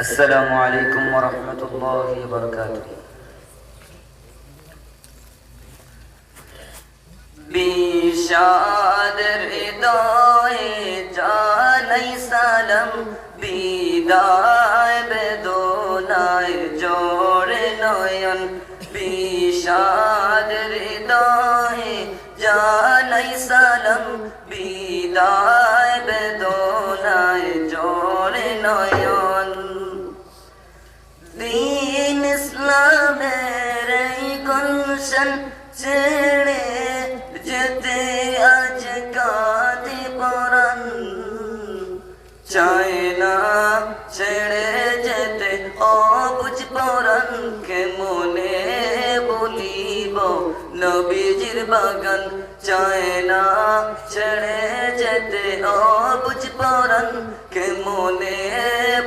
السلام عليكم ورحمة الله وبركاته. بشاد إدائي جاني سلام بدائي بدوناي جور نوين بشاد إدائي جاني سلام بدائي بدوناي جور نوين ইসলামের এই গুলশন ছেড়ে যেতে আজ কাঁদে পরান চায় না ছেড়ে যেতে অবুঝ পরান কে মনে বলিব নবীজির বাগান চায় না ছেড়ে যেতে অবুঝ পরান কে মনে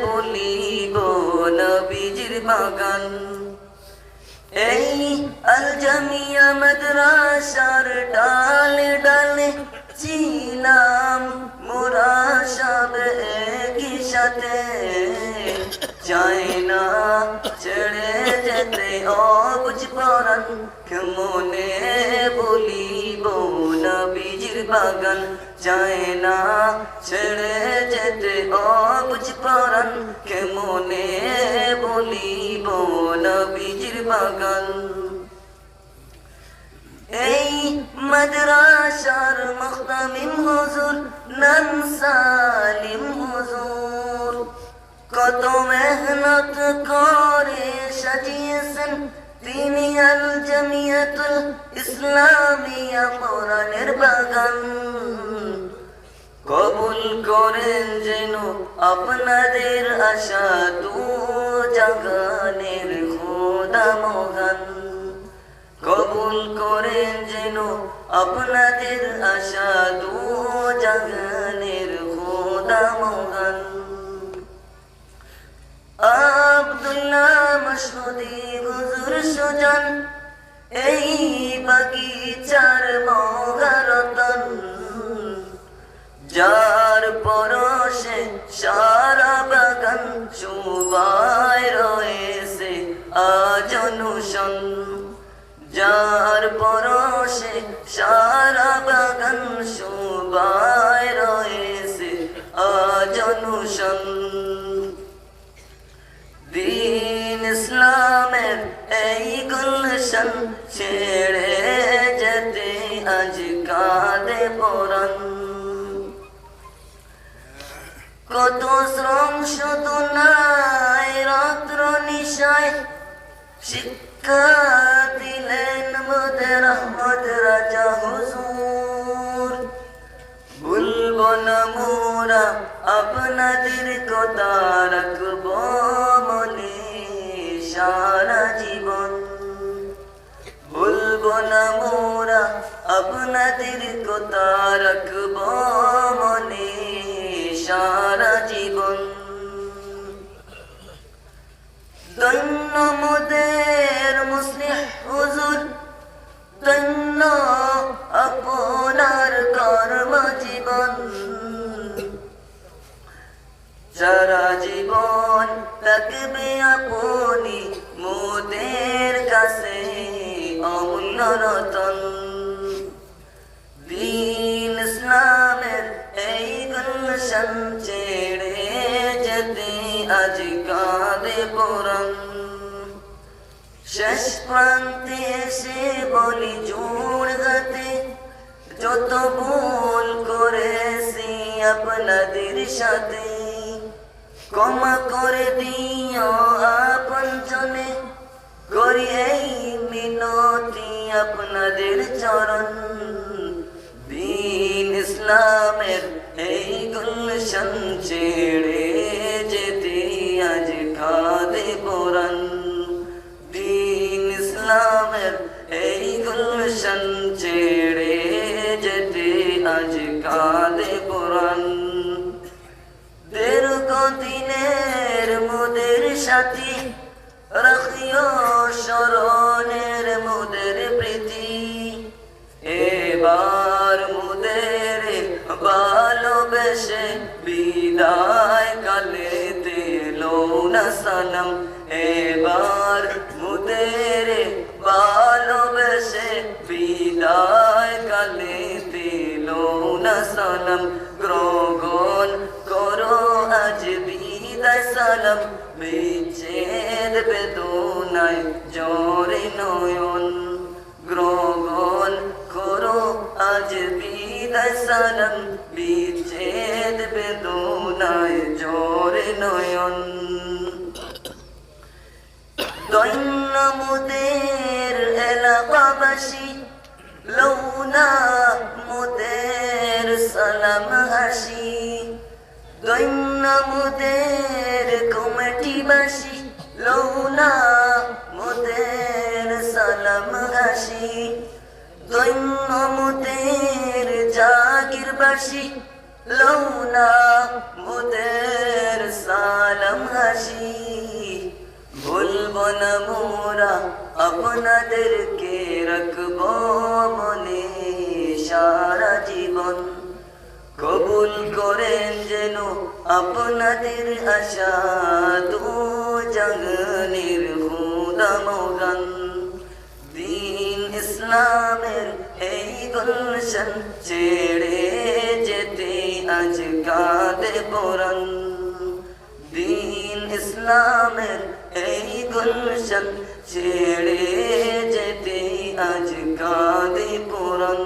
বলিব নবীজির বাগান এই আল জামিয়া মাদ্রাসার ডালে ডালে ছিলাম। মোরা সব একই সাথে। চাই না ছেড়ে যেতে অবুঝ পরান মনে বলিব নবীজির বাগান? চাই না ছেড়ে যেতে অবুঝ পরান কে মনে বাগান এই মাদ্রাসার মুখতামিম হুজুর নাম সালিম হুজুর। কত মেহনত করে সাজিয়েছেন তিনি আল জামিয়াতুল ইসলামিয়া কোরআনের বাগান। কবুল করেন যেন আপনাদের আশা দু জাগানের মগান কবুল করেন যেন আপনাদের আশা দু জাগানের খোদা মগান আব্দুল্লাহ মসুদি হুজুর সুজন, এই বাগিচার মগারতন যার পরশে সারা বাগান সুবাই আজনুষণ যার পরশে সারা বাগান সুবাই রয়েছে আজনুষণ দিন ইসলামের এই গুলশন ছেড়ে যেতে আজ কাঁদে পরান কত শ্রম শুধু নাই রাত্র নিশায় শিক্ষা দিলেন মোদের আহমদ রাজা হুজুর। ভুলব না মোরা আপনাদের কথা রাখব মনে সারা জীবন। ভুলব না মোরা আপনাদের কথা রাখব মনে সারা জীবন। ধন্য মোদের হুজুর ধন্য কর্ম জীবন সারা জীবন থাকবে আপনি মোদের কাছে অমূল্য রতন। দিন ইসলামের এই গুলশন ছেড়ে যেতে আজ কাঁদে পরম। শেষ প্রান্তে এসে বলি জোড় যত ভুল করেছি আপনাদের সাথে ক্ষমা করে দিও আপন জনে করি এই মিনতি আপনাদের চরণ দিন ইসলামের এই গুলশন ছেড়ে এই গুলশন ছেড়ে যেতে আজ কাঁদে পরান দীর্ঘ দিনের মোদের সাথী রাখিও স্মরণের মোদের প্রীতি এবার মোদের ভালোবেসে বিদায় কালে দিলো না সালাম এবার মুদের ভালোবেসে বিদায় কালে দিল না সালাম। গ্রহণ করো আজ বিদায় সালাম। বিচ্ছেদ বেদনায় জোরে নয়ন। গ্রহণ করো আজ বিদায় সালাম। বিচ্ছেদ বেদনায় জোরে নয়ন। দৈন্য মুদের এলাকাবাসী, লৌনা মুদের সালাম হাসি। দৈন্য মুদের কমিটিবাসী, লৌনা মুদের সালাম হাসি। দৈন্য মুদের জাগিরবাসী, লৌনা মুদের সালাম হাসি। মোরা আপনাদেরকে রাখব মনে সারা জীবন। কবুল করেন যেন আপনাদের আশা, দু জগনের হুদামগান দিন ইসলামের এই গুলশন ছেড়ে যেতে আজ কাঁদে পরান দিন ইসলামের এই গুলশন ছেড়ে যেতে আজ কাঁদে পুরন